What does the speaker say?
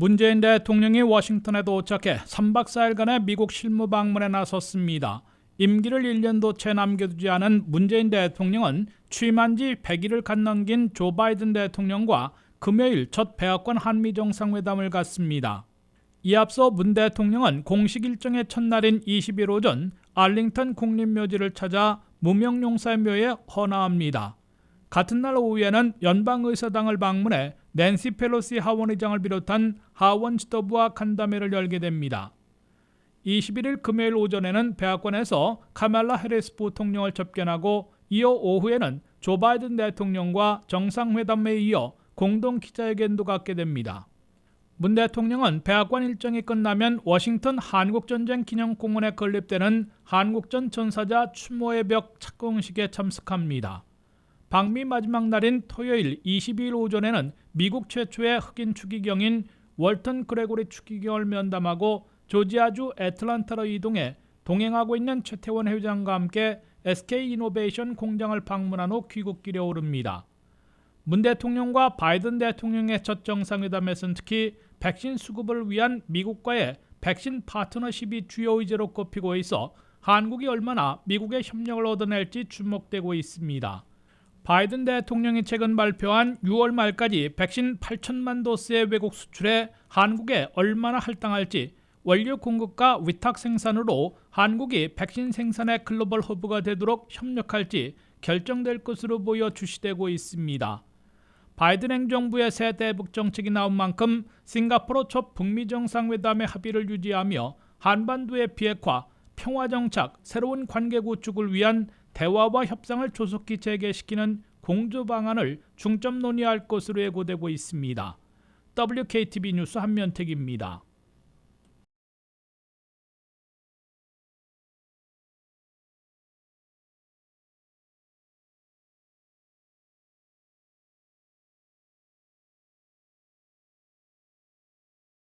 문재인 대통령이 워싱턴에 도착해 3박 4일간의 미국 실무 방문에 나섰습니다. 임기를 1년도 채 남겨두지 않은 문재인 대통령은 취임한 지 100일을 갓 넘긴 조 바이든 대통령과 금요일 첫 백악관 한미 정상회담을 갖습니다. 이 앞서 문 대통령은 공식 일정의 첫날인 20일 오전 알링턴 국립묘지를 찾아 무명용사의 묘에 헌화합니다. 같은 날 오후에는 연방의사당을 방문해 낸시 펠로시 하원의장을 비롯한 하원 지도부와 간담회를 열게 됩니다. 21일 금요일 오전에는 백악관에서 카말라 해리스 부통령을 접견하고 이어 오후에는 조 바이든 대통령과 정상회담에 이어 공동 기자회견도 갖게 됩니다. 문 대통령은 백악관 일정이 끝나면 워싱턴 한국전쟁 기념공원에 건립되는 한국전 전사자 추모의 벽 착공식에 참석합니다. 방미 마지막 날인 토요일 22일 오전에는 미국 최초의 흑인 추기경인 월턴 그레고리 추기경을 면담하고 조지아주 애틀란타로 이동해 동행하고 있는 최태원 회장과 함께 SK 이노베이션 공장을 방문한 후 귀국길에 오릅니다. 문 대통령과 바이든 대통령의 첫 정상회담에서는 특히 백신 수급을 위한 미국과의 백신 파트너십이 주요 의제로 꼽히고 있어 한국이 얼마나 미국의 협력을 얻어낼지 주목되고 있습니다. 바이든 대통령이 최근 발표한 6월 말까지 백신 8천만 도스의 외국 수출에 한국에 얼마나 할당할지 원료 공급과 위탁 생산으로 한국이 백신 생산의 글로벌 허브가 되도록 협력할지 결정될 것으로 보여 주시되고 있습니다. 바이든 행정부의 새 대북 정책이 나온 만큼 싱가포르 첫 북미 정상회담의 합의를 유지하며 한반도의 비핵화, 평화 정착, 새로운 관계 구축을 위한 대화와 협상을 조속히 재개시키는 공조 방안을 중점 논의할 것으로 예고되고 있습니다. WKTV 뉴스 한면택입니다.